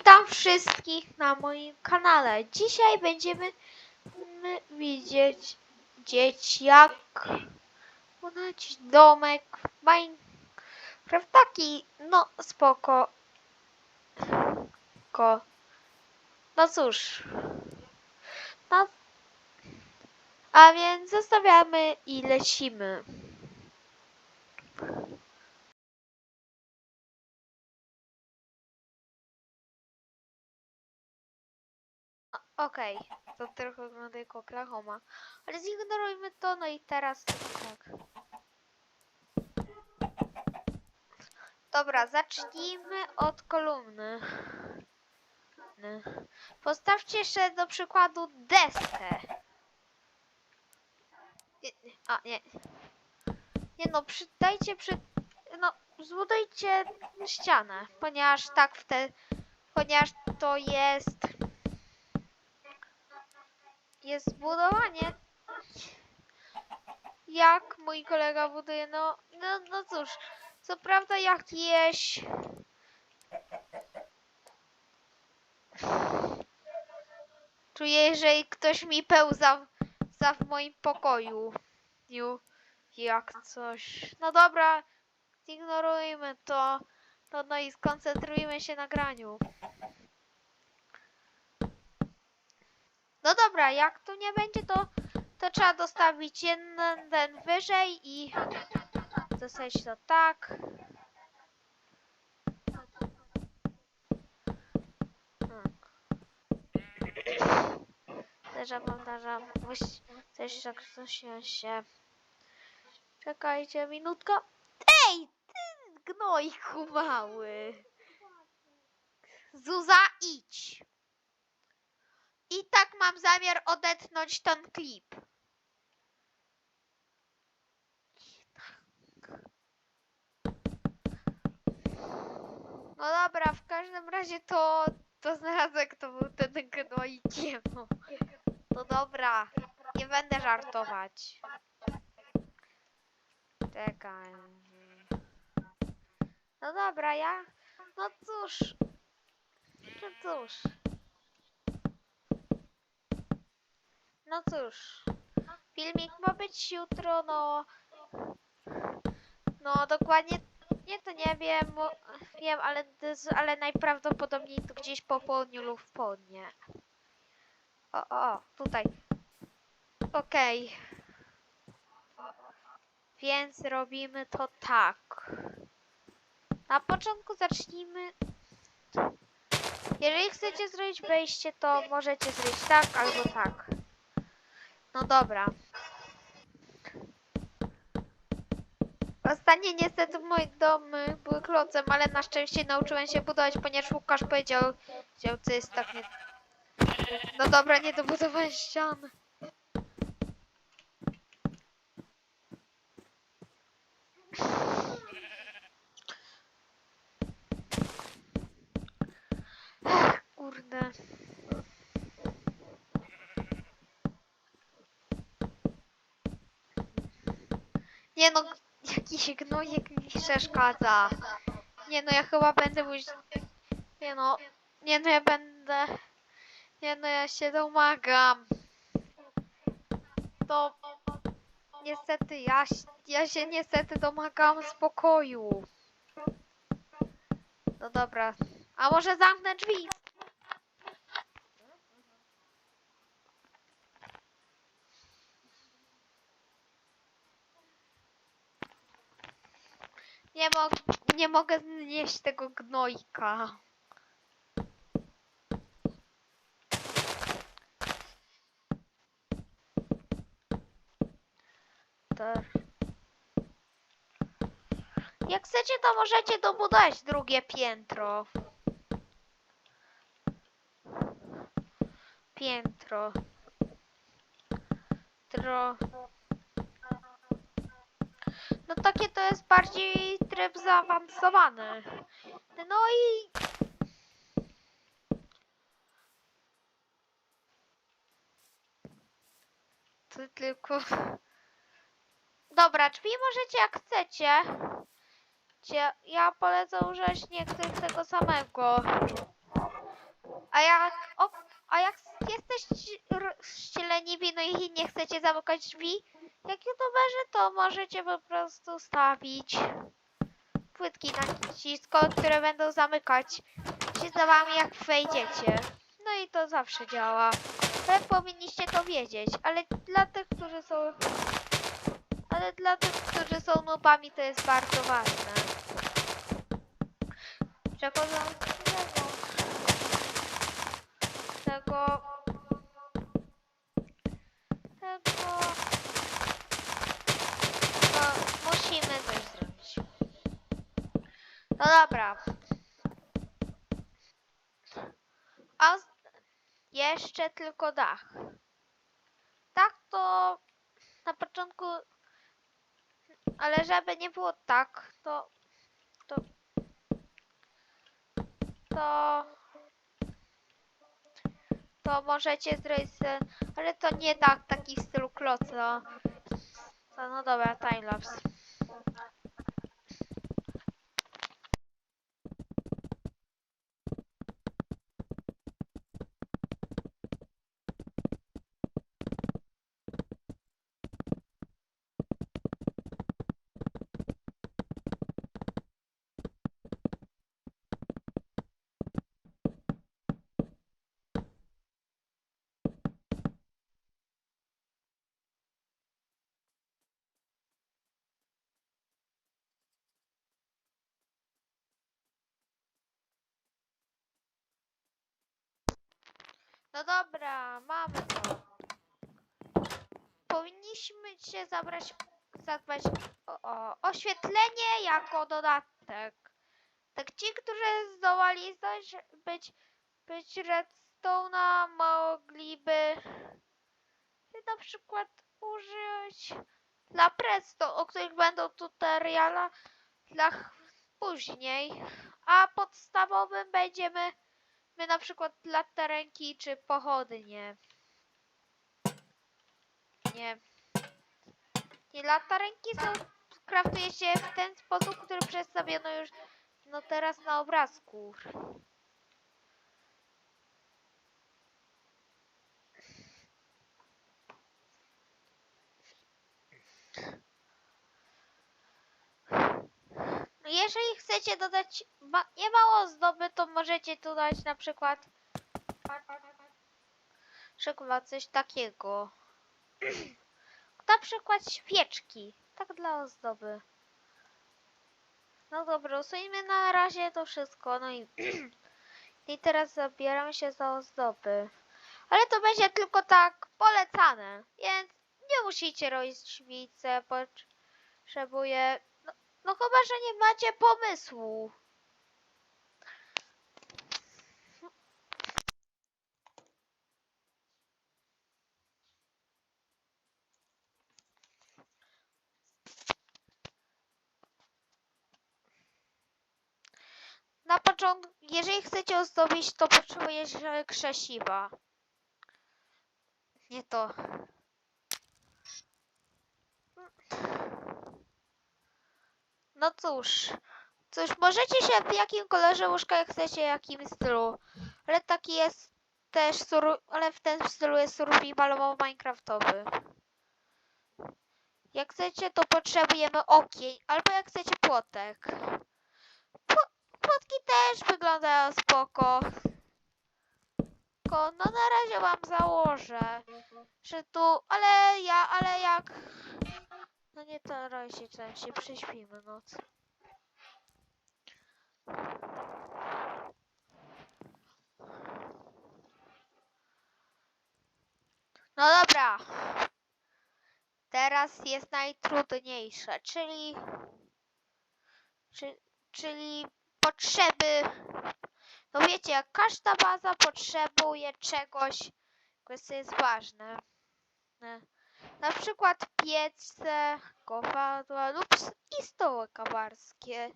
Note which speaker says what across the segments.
Speaker 1: Witam wszystkich na moim kanale. Dzisiaj będziemy widzieć dzieć jak budować domek w Minecraft. Taki, no spoko. Ko. No cóż. No, a więc zostawiamy i lecimy. Okej, to trochę wygląda jak Oklahoma. Ale zignorujmy to, no i teraz tak. Dobra, zacznijmy od kolumny. Postawcie jeszcze do przykładu deskę. Nie, a, nie. Nie no, przy, przy... No, zbudujcie ścianę, ponieważ tak wtedy... Ponieważ to jest jest zbudowanie. Jak mój kolega buduje, no, no, no cóż, co prawda jakieś czuję, że ktoś mi pełza za w moim pokoju. Ju, jak coś. No dobra, ignorujmy to. No, no i skoncentrujmy się na graniu. No dobra, jak tu nie będzie, to, to trzeba dostawić jeden ten wyżej i zostawić to tak. Też powtarzam, musi- też tak coś się. Czekajcie minutkę. Ej, ty gnojku mały. Zuza, idź. Mam zamiar odetnąć ten klip. No dobra, w każdym razie to, to znalazłem, kto był ten gnojkiem. No. Dobra, nie będę żartować. Czekaj. No dobra, ja... No cóż. No cóż. No cóż, filmik ma być jutro, no. No dokładnie, nie to nie wiem, wiem, ale, ale najprawdopodobniej to gdzieś po południu lub w południe. O, o, o, tutaj. Okej. Więc robimy to tak. Na początku zacznijmy. Jeżeli chcecie zrobić wejście, to możecie zrobić tak albo tak. No dobra. Ostatnio niestety mój dom y, był klocem, ale na szczęście nauczyłem się budować, ponieważ Łukasz powiedział, powiedział co jest tak nie... No dobra, nie dobudowałem ścian. Nie no, jakiś gnojek mi przeszkadza. Nie no, ja chyba będę mówić... Nie no, nie no, ja będę... Nie no, ja się domagam. To... Niestety, ja, ja się niestety domagam spokoju. No dobra. A może zamknę drzwi? Nie, mo nie mogę znieść tego gnojka. Jak chcecie, to możecie dobudować drugie piętro. Piętro. Tro. No takie to jest bardziej tryb zaawansowany. No i... To tylko... Dobra, drzwi możecie jak chcecie. Cie- Ja polecę użyć nie chcę tego samego. A jak, o, a jak jesteście leniwi, no i nie chcecie zamykać drzwi, jak youtuberzy, to możecie po prostu stawić płytki na cisko, które będą zamykać się za wami, jak wejdziecie. No i to zawsze działa. Ale powinniście to wiedzieć, ale dla tych, którzy są... Ale dla tych, którzy są nubami, to jest bardzo ważne. Przechodzą tego... Tego... Tego... No, musimy coś zrobić. No dobra. A jeszcze tylko dach. Tak to na początku, ale żeby nie było tak, to to to to możecie zrobić, ale to nie tak, taki w stylu. To, no dobra, timelapse. No dobra, mamy to. Powinniśmy się zabrać, zadbać o, o oświetlenie jako dodatek. Tak ci, którzy zdołali zdać, być, redstone'a, mogliby na przykład użyć dla presto, o których będą tutoriala dla później. A podstawowym będziemy my na przykład latarenki czy pochodnie. Nie. Nie, latarenki są, kraftuje się w ten sposób, który przedstawiono już no teraz na obrazku. Jeżeli chcecie dodać nie mało ozdoby, to możecie tu dać na przykład przykład coś takiego. Na przykład świeczki. Tak dla ozdoby. No dobra, usuniemy na razie to wszystko. No i, i teraz zabieramy się za ozdoby. Ale to będzie tylko tak polecane. Więc nie musicie robić drzwice. Potrzebuję... No, no chyba, że nie macie pomysłu. Na początku, jeżeli chcecie ozdobić, to potrzebujecie krzesiwa. Nie to. No cóż. Cóż, możecie się w jakim kolorze łóżka chcecie, jakim stylu. Ale taki jest też, sur- ale w tym stylu jest survivalowo minecraftowy. Jak chcecie, to potrzebujemy okien, albo jak chcecie płotek. Płotki też wyglądają spoko. Tylko, no na razie wam założę, że tu, ale ja, ale jak... No nie to razie tam się prześpimy noc. No dobra. Teraz jest najtrudniejsze, czyli... Czy, czyli potrzeby. No wiecie, jak każda baza potrzebuje czegoś, co jest ważne. E, Na przykład piece, kowadła lub i stoły kawarskie.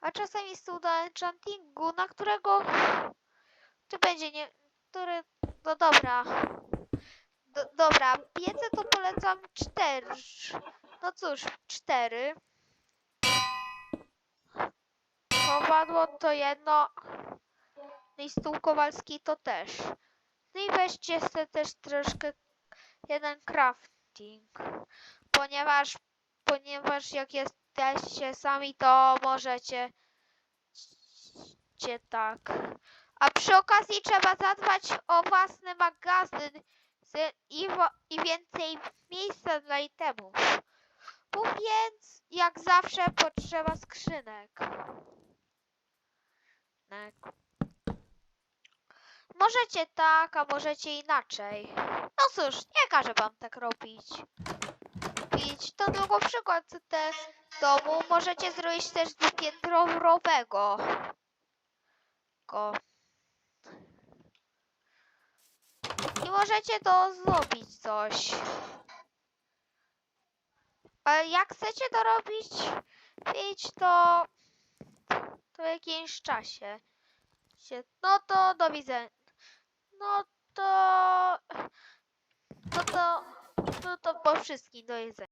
Speaker 1: A czasami stół do enchantingu, na którego czy będzie nie, który, no dobra. Do, dobra, piece to polecam cztery. No cóż, cztery. Kowadło to jedno. No i stół kowalski to też. No i weźcie sobie też troszkę jeden crafting. Ponieważ, ponieważ jak jesteście sami, to możecie cię tak. A przy okazji trzeba zadbać o własny magazyn i, i więcej miejsca dla itemów. Bo więc jak zawsze potrzeba skrzynek. Nek. Możecie tak, a możecie inaczej. No cóż, nie każę wam tak robić. Widzieć, to tylko przykład te domu możecie zrobić też dwupiętrowego. Go. I możecie to zrobić coś. Ale jak chcecie to robić, widzieć to, to w jakimś czasie. No to do widzenia. No to... No to... No to po wszystkim do jedzenia.